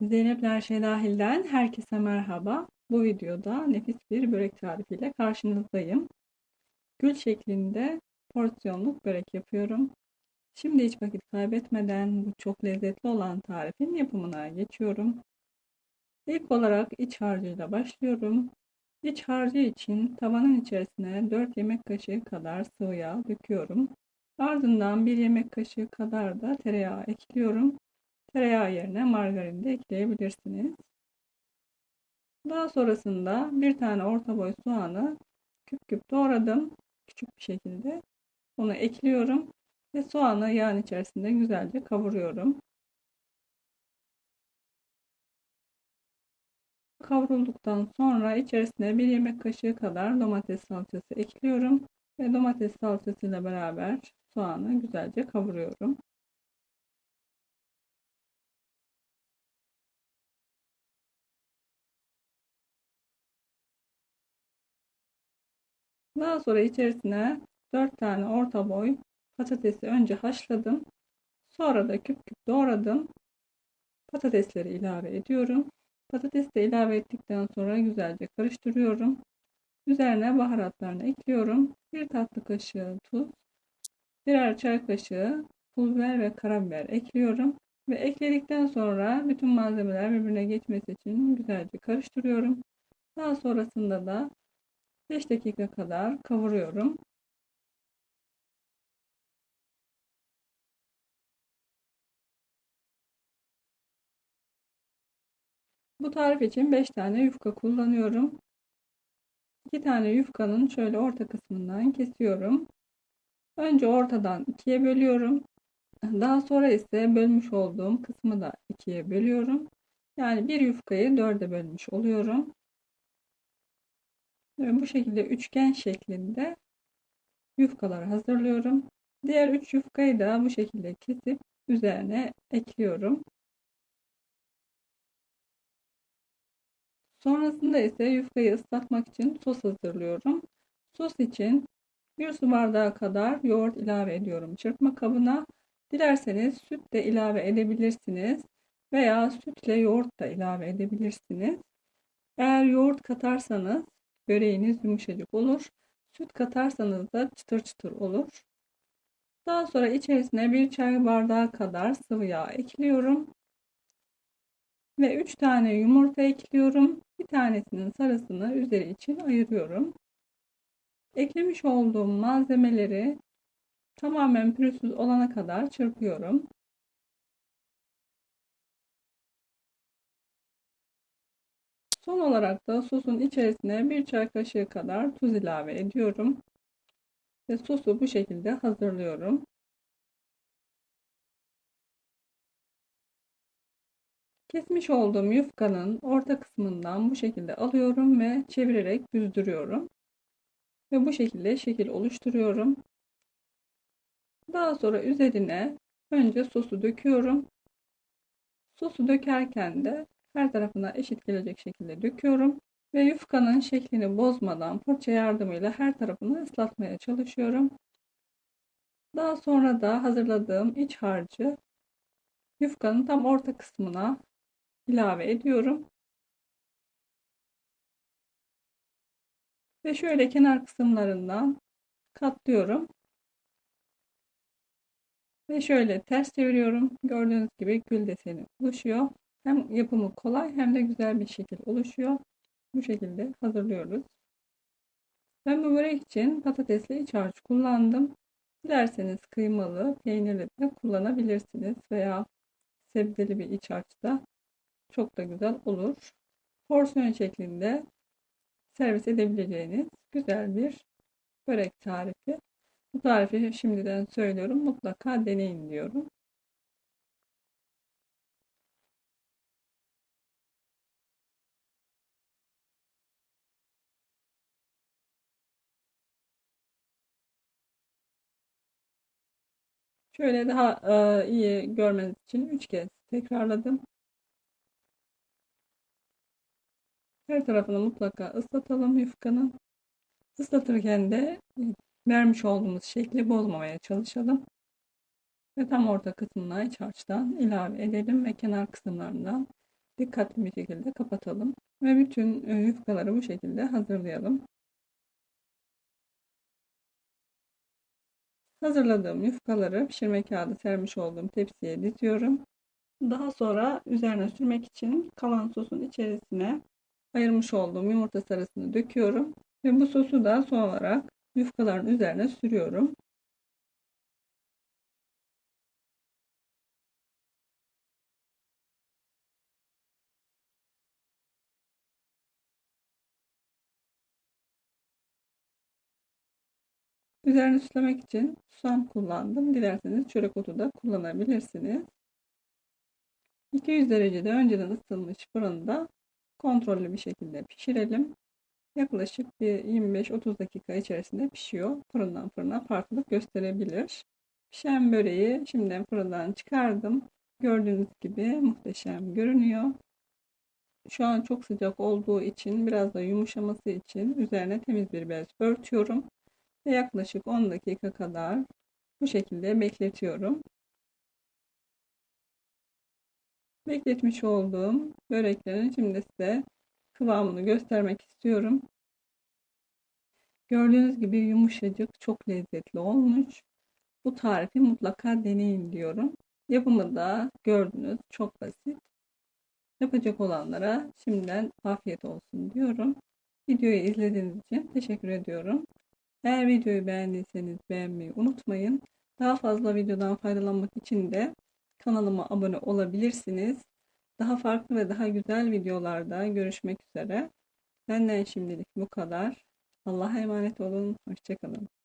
Zeynep her şey dahilden herkese merhaba. Bu videoda nefis bir börek tarifiyle karşınızdayım. Gül şeklinde porsiyonluk börek yapıyorum. Şimdi hiç vakit kaybetmeden bu çok lezzetli olan tarifin yapımına geçiyorum. İlk olarak iç harcıyla başlıyorum. İç harcı için tavanın içerisine 4 yemek kaşığı kadar sıvı yağ döküyorum. Ardından 1 yemek kaşığı kadar da tereyağı ekliyorum. Tereyağı yerine margarin de ekleyebilirsiniz. Daha sonrasında bir tane orta boy soğanı küp küp doğradım. Küçük bir şekilde. Onu ekliyorum. Ve soğanı yağın içerisinde güzelce kavuruyorum. Kavrulduktan sonra içerisine bir yemek kaşığı kadar domates salçası ekliyorum. Ve domates salçası ile beraber soğanı güzelce kavuruyorum. Daha sonra içerisine 4 tane orta boy patatesi önce haşladım. Sonra da küp küp doğradım. Patatesleri ilave ediyorum. Patatesi de ilave ettikten sonra güzelce karıştırıyorum. Üzerine baharatlarını ekliyorum. 1 tatlı kaşığı tuz, birer çay kaşığı pul biber ve karabiber ekliyorum. Ve ekledikten sonra bütün malzemeler birbirine geçmesi için güzelce karıştırıyorum. Daha sonrasında da 5 dakika kadar kavuruyorum. Bu tarif için 5 tane yufka kullanıyorum. 2 tane yufkanın şöyle orta kısmından kesiyorum. Önce ortadan ikiye bölüyorum. Daha sonra ise bölmüş olduğum kısmı da ikiye bölüyorum. Yani bir yufkayı dörde bölmüş oluyorum. Bu şekilde üçgen şeklinde yufkalar hazırlıyorum. Diğer üç yufkayı da bu şekilde kesip üzerine ekliyorum. Sonrasında ise yufkayı ıslatmak için sos hazırlıyorum. Sos için 1 su bardağı kadar yoğurt ilave ediyorum çırpma kabına. Dilerseniz süt de ilave edebilirsiniz veya sütle yoğurt da ilave edebilirsiniz. Eğer yoğurt katarsanız böreğiniz yumuşacık olur. Süt katarsanız da çıtır çıtır olur. Daha sonra içerisine bir çay bardağı kadar sıvı yağ ekliyorum. Ve 3 tane yumurta ekliyorum. Bir tanesinin sarısını üzeri için ayırıyorum. Eklemiş olduğum malzemeleri tamamen pürüzsüz olana kadar çırpıyorum. Son olarak da sosun içerisine bir çay kaşığı kadar tuz ilave ediyorum. Ve sosu bu şekilde hazırlıyorum. Kesmiş olduğum yufkanın orta kısmından bu şekilde alıyorum ve çevirerek düzdürüyorum. Ve bu şekilde şekil oluşturuyorum. Daha sonra üzerine önce sosu döküyorum. Sosu dökerken de her tarafına eşit gelecek şekilde döküyorum. Ve yufkanın şeklini bozmadan fırça yardımıyla her tarafını ıslatmaya çalışıyorum. Daha sonra da hazırladığım iç harcı yufkanın tam orta kısmına ilave ediyorum. Ve şöyle kenar kısımlarından katlıyorum. Ve şöyle ters çeviriyorum. Gördüğünüz gibi gül deseni oluşuyor. Hem yapımı kolay hem de güzel bir şekil oluşuyor. Bu şekilde hazırlıyoruz. Ben bu börek için patatesli iç harç kullandım. Dilerseniz kıymalı, peynirli de kullanabilirsiniz veya sebzeli bir iç harç da çok da güzel olur. Porsiyon şeklinde servis edebileceğiniz güzel bir börek tarifi. Bu tarifi şimdiden söylüyorum. Mutlaka deneyin diyorum. Şöyle daha e, iyi görmeniz için 3 kez tekrarladım. Her tarafını mutlaka ıslatalım yufkanın. Islatırken de vermiş olduğumuz şekli bozmamaya çalışalım. Ve tam orta kısmına iç harçtan ilave edelim ve kenar kısımlarından dikkatli bir şekilde kapatalım. Ve bütün e, yufkaları bu şekilde hazırlayalım. Hazırladığım yufkaları pişirme kağıdı sermiş olduğum tepsiye diziyorum. Daha sonra üzerine sürmek için kalan sosun içerisine ayırmış olduğum yumurta sarısını döküyorum. Ve bu sosu da son olarak yufkaların üzerine sürüyorum. Üzerine süslemek için susam kullandım. Dilerseniz çörek otu da kullanabilirsiniz. 200 derecede önceden ısıtılmış fırında kontrollü bir şekilde pişirelim. Yaklaşık bir 25-30 dakika içerisinde pişiyor. Fırından fırına farklılık gösterebilir. Pişen böreği şimdiden fırından çıkardım. Gördüğünüz gibi muhteşem görünüyor. Şu an çok sıcak olduğu için biraz da yumuşaması için üzerine temiz bir bez örtüyorum. Ve yaklaşık 10 dakika kadar bu şekilde bekletiyorum. Bekletmiş olduğum böreklerin şimdi size kıvamını göstermek istiyorum. Gördüğünüz gibi yumuşacık, çok lezzetli olmuş. Bu tarifi mutlaka deneyin diyorum. Yapımı da gördünüz çok basit. Yapacak olanlara şimdiden afiyet olsun diyorum. Videoyu izlediğiniz için teşekkür ediyorum. Eğer videoyu beğendiyseniz beğenmeyi unutmayın. Daha fazla videodan faydalanmak için de kanalıma abone olabilirsiniz. Daha farklı ve daha güzel videolarda görüşmek üzere. Benden şimdilik bu kadar. Allah'a emanet olun. Hoşçakalın.